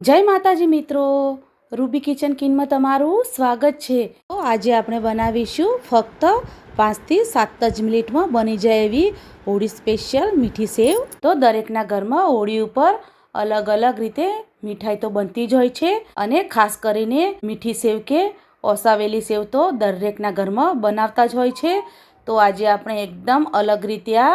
જય માતાજી મિત્રો. રૂબી કિચન કિનમાં તમારું સ્વાગત છે. તો આજે આપણે બનાવીશું ફક્ત પાંચથી સાત જ મિનિટમાં બની જાય એવી હોળી સ્પેશિયલ મીઠી સેવ. તો દરેકના ઘરમાં હોળી ઉપર અલગ અલગ રીતે મીઠાઈ તો બનતી જ હોય છે અને ખાસ કરીને મીઠી સેવ કે ઓસાવેલી સેવ તો દરેકના ઘરમાં બનાવતા જ હોય છે. તો આજે આપણે એકદમ અલગ રીતે આ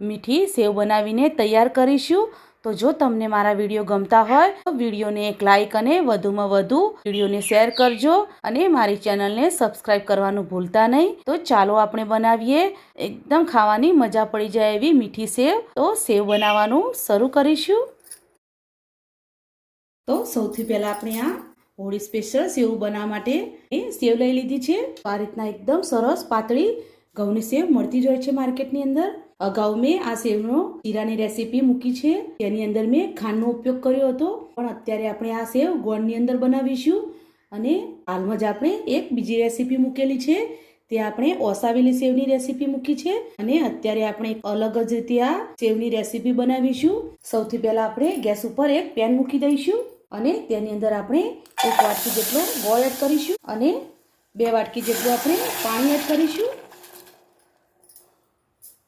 મીઠી સેવ બનાવીને તૈયાર કરીશું. તો જો તમને મારા વીડિયો ગમતા હોય, તો વિડીયોને એક લાઇક અને વધુમાં વધુ વિડીયોને શેર કરજો અને મારી ચેનલને સબસ્ક્રાઈબ કરવાનું ભૂલતા નહીં. તો ચાલો આપણે બનાવીએ. એકદમ ખાવાની મજા પડી જાય એવી મીઠી સેવ. તો સેવ બનાવવાનું શરૂ કરીશું. તો સૌથી પહેલાં આપણે આ હોળી સ્પેશિયલ સેવ બનાવવા માટે એ સેવ લઈ લીધી છે. આ રીતના એકદમ સરસ પાતળી ઘઉંની સેવ મળતી જ હોય છે માર્કેટની અંદર. અગાઉ મેં આ સેવનો જીરાની રેસીપી મૂકી છે. તેની અંદર મેં ખાંડનો ઉપયોગ કર્યો હતો. પણ અત્યારે આપણે આ સેવ ગોળની અંદર બનાવીશું અને હાલમાં જ આપણે એક બીજી રેસીપી મૂકેલી છે. તે આપણે ઓસાવેલી સેવની રેસીપી મૂકી છે અને અત્યારે આપણે એક અલગ જ રીતે આ સેવની રેસીપી બનાવીશું. સૌથી પહેલાં આપણે ગેસ ઉપર એક પેન મૂકી દઈશું અને તેની અંદર આપણે એક વાટકી જેટલો ગોળ એડ કરીશું અને બે વાટકી જેટલું આપણે પાણી એડ કરીશું.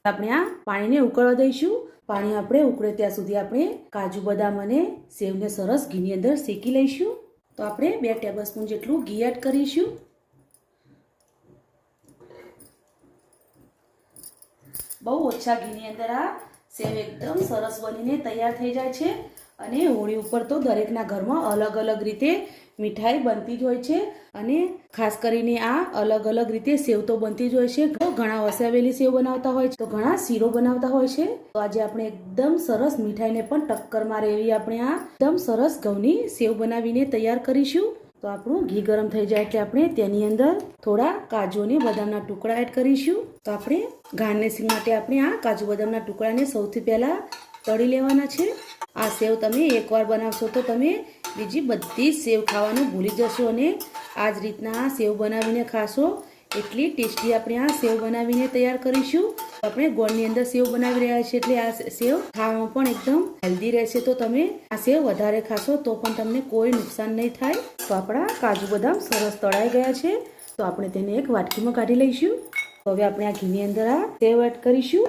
આપણે આ પાણીને ઉકળવા દઈશું. પાણી આપણે ઉકળે ત્યાં સુધી આપણે કાજુ, બદામ અને સેવને સરસ ઘીની અંદર શેકી લઈશું. તો આપણે બે ટેબલ જેટલું ઘી એડ કરીશું. બહુ ઓછા ઘીની અંદર આ સેવ એકદમ સરસ બનીને તૈયાર થઈ જાય છે. અને હોળી ઉપર તો દરેકના ઘરમાં અલગ અલગ રીતે મીઠાઈ બનતી જ હોય છે અને ખાસ કરીને આ અલગ અલગ રીતે સેવ તો બનતી જ હોય છે. ઘણા વસાવેલી સેવ બનાવતા હોય છે. તો ઘણા શીરો બનાવતા હોય છે. તો આજે આપણે એકદમ સરસ મીઠાઈને પણ ટક્કર મારે એવી આપણે આ એકદમ સરસ ઘઉંની સેવ બનાવીને તૈયાર કરીશું. તો આપણું ઘી ગરમ થઈ જાય એટલે આપણે તેની અંદર થોડા કાજુ અને બદામના ટુકડા એડ કરીશું. તો આપણે ગાર્નિશિંગ માટે આપણે આ કાજુ બદામના ટુકડાને સૌથી પહેલાં તળી લેવાના છે. આ સેવ તમે એકવાર બનાવશો તો તમે બીજી બધી સેવ ખાવાનું ભૂલી જશો અને આ જ રીતના સેવ બનાવીને ખાશો. એટલી ટેસ્ટી આપણે આ સેવ બનાવીને તૈયાર કરીશું. આપણે ગોળની અંદર સેવ બનાવી રહ્યા છીએ એટલે આ સેવ ખાવામાં પણ એકદમ હેલ્ધી રહેશે. તો તમે આ સેવ વધારે ખાશો તો પણ તમને કોઈ નુકસાન નહીં થાય. તો આપણા કાજુ બદામ સરસ તળાઈ ગયા છે. તો આપણે તેને એક વાટકીમાં કાઢી લઈશું. તો હવે આપણે આ ઘીની અંદર આ સેવ એડ કરીશું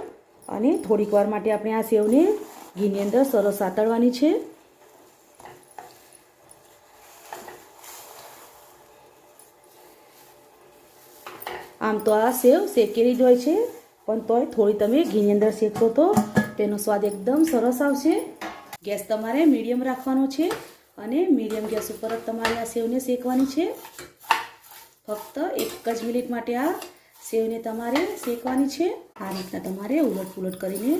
અને થોડીક વાર માટે આપણે આ સેવને ઘીની અંદર સરસ સાતળવાની છે. આમ તો આ સેવ શેકેલી જ હોય છે, પણ તોય થોડી તમે ઘીની અંદર શેકશો તો તેનો સ્વાદ એકદમ સરસ આવશે. ગેસ તમારે મીડિયમ રાખવાનો છે અને મીડિયમ ગેસ ઉપર જ તમારે આ સેવને શેકવાની છે. ફક્ત એક જ મિનિટ માટે આ સેવને તમારે શેકવાની છે. આ રીતના તમારે ઉલટ પુલટ કરીને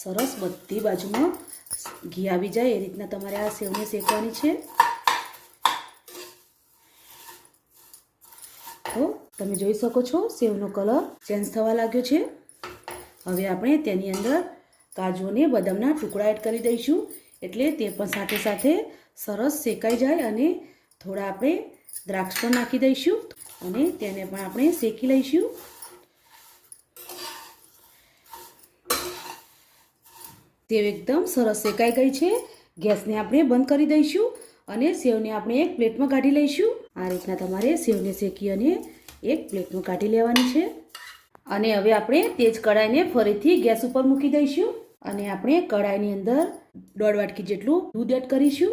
સરસ બધી બાજુમાં ઘી આવી જાય, એ રીતના તમારે આ સેવને શેકવાની છે તો તમે જોઈ શકો છો, સેવનો કલર ચેન્જ થવા લાગ્યો છે. હવે આપણે તેની અંદર કાજુ અને બદામના ટુકડા એડ કરી દઈશું, એટલે તે પણ સાથે સાથે સરસ શેકાઈ જાય અને થોડા આપણે દ્રાક્ષ પણ નાખી દઈશું અને તેને પણ આપણે શેકી લઈશું. સેવ એકદમ સરસ શેકાઈ ગઈ છે. ગેસને આપણે બંધ કરી દઈશું અને સેવને આપણે એક પ્લેટમાં કાઢી લઈશું. આ રીતના તમારે સેવને શેકી અને એક પ્લેટમાં કાઢી લેવાની છે. અને હવે આપણે તેજ કઢાઈને ફરીથી ગેસ ઉપર મૂકી દઈશું. અને આપણે કઢાઈની અંદર દોઢ વાટકી જેટલું દૂધ એડ કરીશું.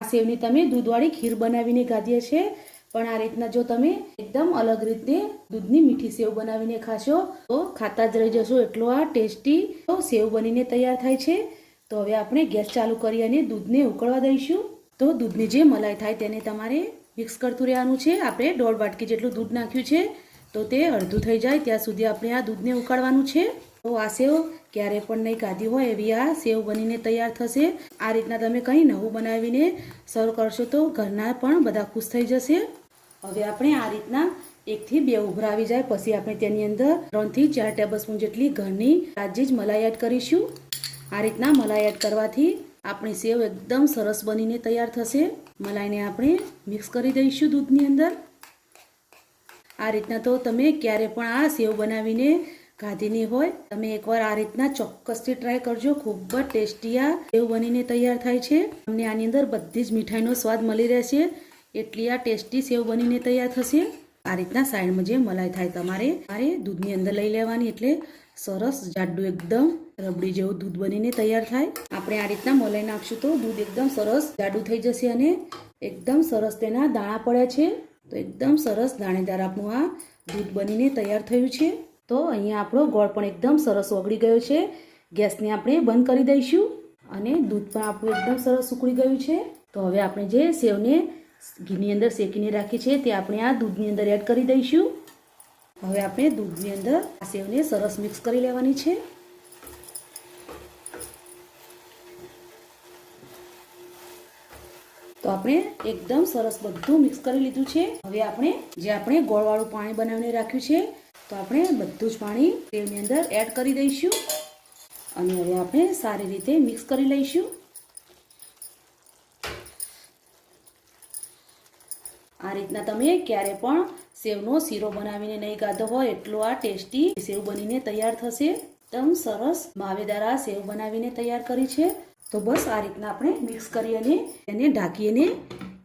આ સેવની તમે દૂધવાળી ખીર બનાવીને ગાધીએ છે. પણ આ રીતના જો તમે એકદમ અલગ રીતે દૂધની મીઠી સેવ બનાવીને ખાશો, તો ખાતા જ રહી જશો. એટલો આ ટેસ્ટી સેવ બનીને તૈયાર થાય છે. તો હવે આપણે ગેસ ચાલુ કરી અને દૂધને ઉકળવા દઈશું. તો દૂધની જે મલાઈ થાય તેને તમારે મિક્સ કરતું રહેવાનું છે. આપણે દોઢ વાટકી જેટલું દૂધ નાખ્યું છે. તો તે અડધું થઈ જાય. ત્યાં સુધી આપણે આ દૂધને ઉકાળવાનું છે. તો આ સેવ ક્યારે પણ નહીં કાઢી હોય એવી આ સેવ બનીને તૈયાર થશે. આ રીતના તમે કંઈ નવું બનાવીને સર્વ કરશો તો ઘરના પણ બધા ખુશ થઈ જશે. હવે આપણે આ રીતના એકથી બે ઉભરાવી જાય. પછી આપણે તેની અંદર ત્રણથી ચાર ટેબલ જેટલી ઘરની તાજી જ મલાઈ એડ કરીશું. આ રીતના મલાઈ એડ કરવાથી આપણી સેવ એકદમ સરસ બનીને તૈયાર થશે. મલાઈને આપણે મિક્સ કરી દઈશું દૂધની અંદર. આ રીતના તો તમે ક્યારે પણ આ સેવ બનાવીને ખાધીની હોય, તમે એકવાર આ રીતના ચોક્કસથી ટ્રાય કરજો. ખૂબ જ ટેસ્ટી આ સેવ બનીને તૈયાર થાય છે. તમને આની અંદર બધી જ મીઠાઈનો સ્વાદ મળી રહેશે. એટલી આ ટેસ્ટી સેવ બનીને તૈયાર થશે. આ રીતના સાઈડમાં જે મલાઈ થાય તમારે મારે દૂધની અંદર લઈ લેવાની એટલે સરસ જાડું એકદમ રબડી જેવું દૂધ બનીને તૈયાર થાય. આપણે આ રીતના મલાઈ નાખશું તો દૂધ એકદમ સરસ જાડું થઈ જશે અને એકદમ સરસ તેના દાણા પડ્યા છે. તો એકદમ સરસ દાણેદાર આપણું આ દૂધ બનીને તૈયાર થયું છે. તો અહીંયા આપણો ગોળ પણ એકદમ સરસ ઓગળી ગયો છે. ગેસને આપણે બંધ કરી દઈશું અને દૂધ પણ આપણું એકદમ સરસ ઉકળી ગયું છે. તો હવે આપણે જે સેવને ઘીની અંદર શેકીને રાખી છે તે આપણે આ દૂધની અંદર એડ કરી દઈશું. હવે આપણે દૂધની અંદર આ સેવને સરસ મિક્સ કરી લેવાની છે. તો આપણે એકદમ સરસ બધું મિક્સ કરી લીધું છે. હવે આપણે જે આપણે ગોળવાળું પાણી બનાવીને રાખ્યું છે, તો આપણે બધું જ પાણી સેવની અંદર એડ કરી દઈશું. અને હવે આપણે સારી રીતે મિક્સ કરી લઈશું. રીતના તમે ક્યારે પણ સેવનો શીરો બનાવીને નહીં ગાધો હોય એટલો આ ટેસ્ટી સેવ બનીને તૈયાર થશે. એકદમ સરસ માવેદાર સેવ બનાવીને તૈયાર કરી છે. તો બસ આ રીતના આપણે મિક્સ કરી અને એને ઢાંકીને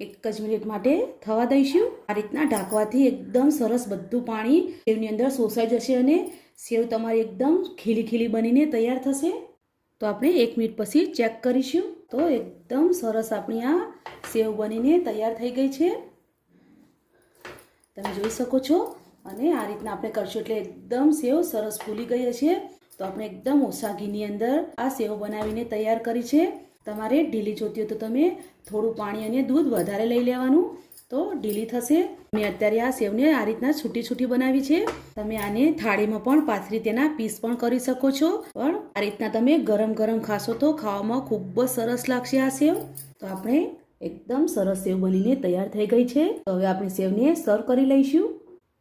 એક જ મિનિટ માટે થવા દઈશું. આ રીતના ઢાંકવાથી એકદમ સરસ બધું પાણી સેવની અંદર શોષાઈ જશે અને સેવ તમારી એકદમ ખીલી ખીલી બનીને તૈયાર થશે. તો આપણે એક મિનિટ પછી ચેક કરીશું. તો એકદમ સરસ આપણી આ સેવ બનીને તૈયાર થઈ ગઈ છે. તમે જોઈ શકો છો. અને આ રીતના આપણે કરશું એટલે એકદમ સેવ સરસ ફૂલી ગઈ હશે. તો આપણે એકદમ ઓછા ઘીની અંદર આ સેવ બનાવીને તૈયાર કરી છે. તમારે ઢીલી જોતી હોય તો તમે થોડું પાણી અને દૂધ વધારે લઈ લેવાનું. તો ઢીલી થશે. મેં અત્યારે આ સેવને આ રીતના છૂટી છૂટી બનાવી છે. તમે આને થાળીમાં પણ પાથરી તેના પીસ પણ કરી શકો છો. પણ આ રીતના તમે ગરમ ગરમ ખાશો તો ખાવામાં ખૂબ જ સરસ લાગશે આ સેવ. તો આપણે એકદમ સરસ સેવ બનીને તૈયાર થઈ ગઈ છે. તો હવે આપણે સેવને સર્વ કરી લઈશું.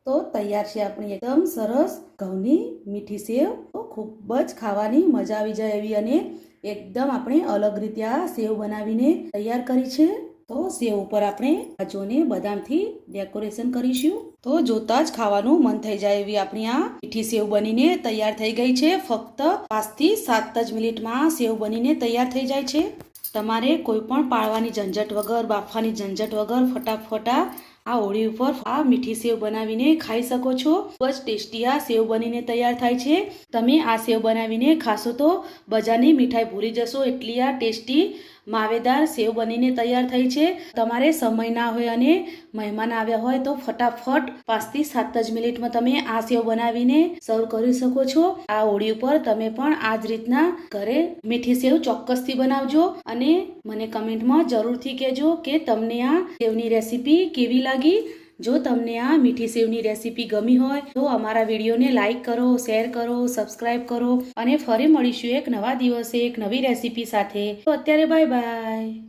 તો તૈયાર છે આપણી એકદમ સરસ ઘઉંની મીઠી સેવ. તો ખૂબ જ ખાવાની મજા આવી જાય એવી અને એકદમ આપણે અલગ રીતે આ સેવ બનાવીને તૈયાર કરી છે. તો સેવ ઉપર આપણે કાજુને બદામથી ડેકોરેશન કરીશું. તો જોતા જ ખાવાનું મન થઈ જાય એવી આપણી આ મીઠી સેવ બનીને તૈયાર થઈ ગઈ છે. ફક્ત પાંચથી સાત જ મિનિટમાં સેવ બનીને તૈયાર થઈ જાય છે. તમારે કોઈ પણ પાળવાની ઝંઝટ વગર, બાફવાની ઝંઝટ વગર ફટાફટ આ હોળી ઉપર આ મીઠી સેવ બનાવીને ખાઈ શકો છો. ખૂબ જ ટેસ્ટી આ સેવ બનીને તૈયાર થાય છે. તમે આ સેવ બનાવીને ખાશો તો બજારની મીઠાઈ ભૂલી જશો. એટલી આ ટેસ્ટી માવેદાર સેવ બનીને તૈયાર થઈ છે. તમારે સમય ના હોય અને મહેમાન આવ્યા હોય તો ફટાફટ પાંચથી સાત જ મિનિટમાં તમે આ સેવ બનાવીને સર્વ કરી શકો છો. આ હોળી ઉપર તમે પણ આ જ રીતના ઘરે મીઠી સેવ ચોક્કસથી બનાવજો અને મને કમેન્ટમાં જરૂરથી કહેજો કે તમને આ સેવની રેસીપી કેવી લાગી. જો તમને આ મીઠી સેવની રેસીપી ગમી હોય, તો અમારા વિડીયોને લાઇક કરો, શેર કરો, સબસ્ક્રાઇબ કરો અને ફરી મળીશું એક નવા દિવસે એક નવી રેસીપી સાથે. તો અત્યારે બાય બાય.